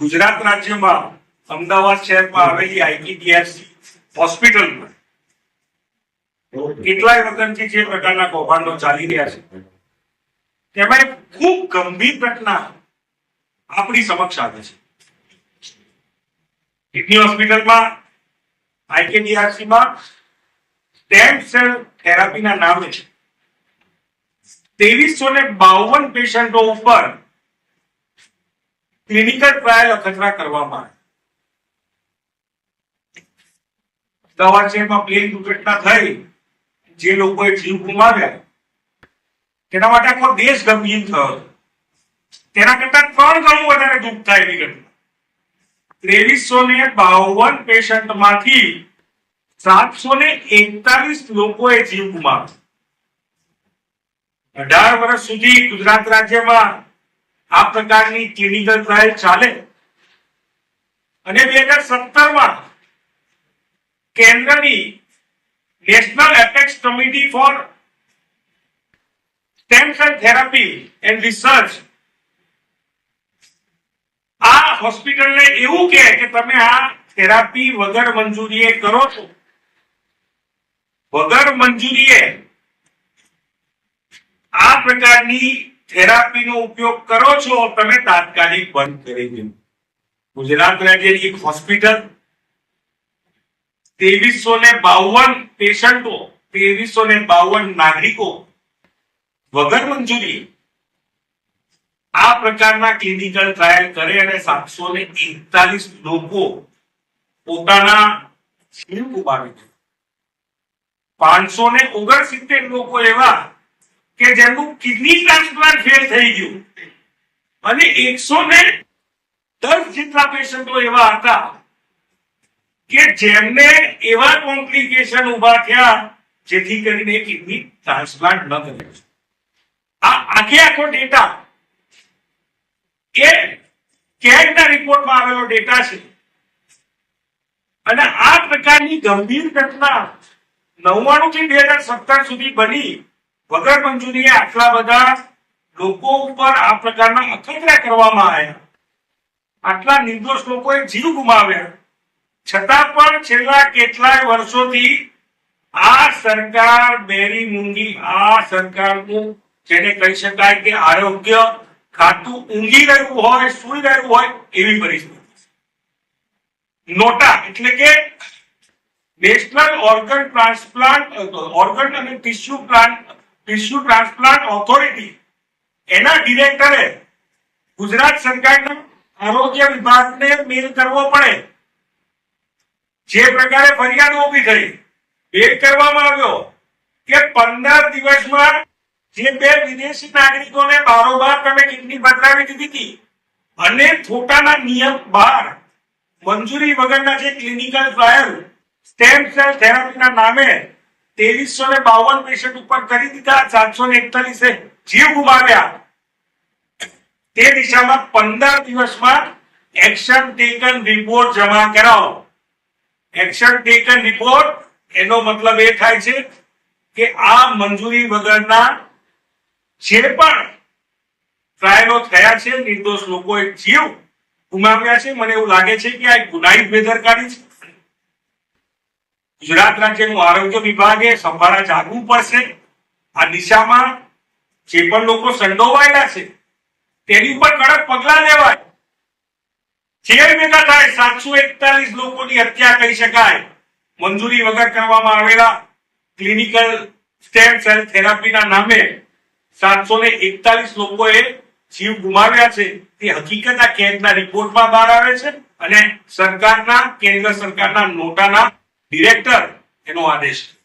ગુજરાત રાજ્યમાં અમદાવાદ શહેરમાં આવેલી આઈટીડીએફસી હોસ્પિટલમાં કેટલાય વખતથી જે પ્રકારના કૌભાંડો ચાલી રહ્યા છે, તેમાં ખૂબ ગંભીર ઘટના આપણી સમક્ષ આવે છે. કિડની હોસ્પિટલમાં આઈકેડીઆરસીમાં સ્ટેમ સેલ થેરાપીના નામે ત્રેવીસો ને બાવન પેશન્ટો ઉપર ક્લિનિકલ ટ્રાયલ અખતરા કરવામાં આવે. અમદાવાદ પ્લેન દુર્ઘટના થઈ, જે લોકોએ જીવ ગુમાવ્યા, તેના માટે આખો દેશ ગમગીન થયો. તેના કરતા ત્રણ ગણું વધારે દુઃખ થાય એવી ઘટના. ત્રેવીસો ને બાવન પેશન્ટમાંથી સાતસો ને એકતાલીસ લોકોએ જીવ ગુમાવ્યો. અઢાર વર્ષ સુધી ગુજરાત રાજ્યમાં આ પ્રકારની ક્લિનિકલ ટ્રાયલ ચાલે. અને બે હજાર સત્તરમાં કેન્દ્રની national apex committee for stem cell therapy and research આ હોસ્પિટલને એવું કહે કે તમે આ થેરાપી વગર મંજૂરીએ કરો છો. વગર મંજૂરીએ આ પ્રકારની થેરાપીનો ઉપયોગ કરો છો, તમે તાત્કાલિક બંધ કરી દો. ગુજરાત રાજ્યની એક હોસ્પિટલ ત્રેવીસો ને બાવન પેશન્ટો ત્રેવીસો ને બાવન નાગરિકો વગર મંજૂરી આ પ્રકારના ક્લિનિકલ ટ્રાયલ કરે અને સાતસો ને એકતાલીસ લોકો પોતાના જીવ ગુમાવી દે પાંચસો ને ઓગણસિત્તેર લોકો એવા કે જેમનું કિડની ટ્રાન્સપ્લાન્ટ ફેલ થઈ ગયું. અને એકસો ને દસ જેટલા પેશન્ટો એવા હતા કે જેમને એવા કોમ્પ્લિકેશન ઊભા થયા જેથી કરીને કિડની ટ્રાન્સપ્લાન્ટ ન કર્યું આ આખે આખો ડેટા એ કેગના રિપોર્ટમાં આવેલો ડેટા છે. અને આ પ્રકારની ગંભીર ઘટના નવ્વાણું થી બે હજાર સત્તર સુધી બની. વગર મંજૂરીએ આટલા બધા લોકો ઉપર આ પ્રકારના અખતરા કરવામાં આવ્યા. આટલા નિર્દોષ લોકોએ જીવ ગુમાવ્યા. છતાં પણ છેલ્લા કેટલાય વર્ષોથી આ સરકાર બેરી મૂંગી, આ સરકારનું જેને કહી શકાય કે આરોગ્ય ખાતું ઊંઘી રહ્યું હોય, સુઈ રહ્યું હોય એવી પરિસ્થિતિ નોટા એટલે કે નેશનલ ઓર્ગન ટ્રાન્સપ્લાન્ટ, ઓર્ગન અને tissue plant tissue transplant authority, એના ડિરેક્ટરે ગુજરાત સરકારના આરોગ્ય વિભાગને મેલ કરવો પડે. જે પ્રકારે ફરિયાદ ઊભી થઈ, મેલ કરવામાં આવ્યો કે પંદર દિવસમાં જે બે વિદેશી નાગરિકોને બારોબાર તમે કિડની બદલાવી દીધી હતી, અને ખોટાના નિયમ બહાર મંજૂરી વગરના જે ક્લિનિકલ ટ્રાયલ, સ્ટેમ સેલ થેરાપીના નામે ત્રેવીસો ને બાવન પેશન્ટ ઉપર કરી દીધા સાતસો ને એકતાલીસે જીવ ગુમાવ્યા તે દિશામાં પંદર દિવસમાં એક્શન ટેકન રિપોર્ટ જમા કરાવો. એક્શન ટેકન રિપોર્ટ એનો મતલબ એ થાય છે કે આ મંજૂરી વગરના જે પણ ટ્રાયલો થયા છે, નિર્દોષ લોકોએ જીવ ગુમાવ્યા છે, મને એવું લાગે છે કે આ ગુનાહિત બેદરકારી છે. ગુજરાત રાજ્યનું આરોગ્ય વિભાગે સંભાળા જાગવું પડશે. આ દિશામાં જે પણ લોકો સંડોવાયેલા છે, તેની ઉપર કડક પગલા લેવાય. જેલ ભેગા થાય, સાતસો એકતાલીસ લોકોની હત્યા કહી શકાય. મંજૂરી વગર કરવામાં આવેલા ક્લિનિકલ સ્ટેમ સેલ થેરાપીના નામે સાતસો એકતાલીસ લોકોએ જીવ ગુમાવ્યા છે. તે હકીકત આ કેન્દ્રના રિપોર્ટમાં બહાર આવે છે અને સરકારના, કેન્દ્ર સરકારના નોટાના ડિરેક્ટર એનો આદેશ છે.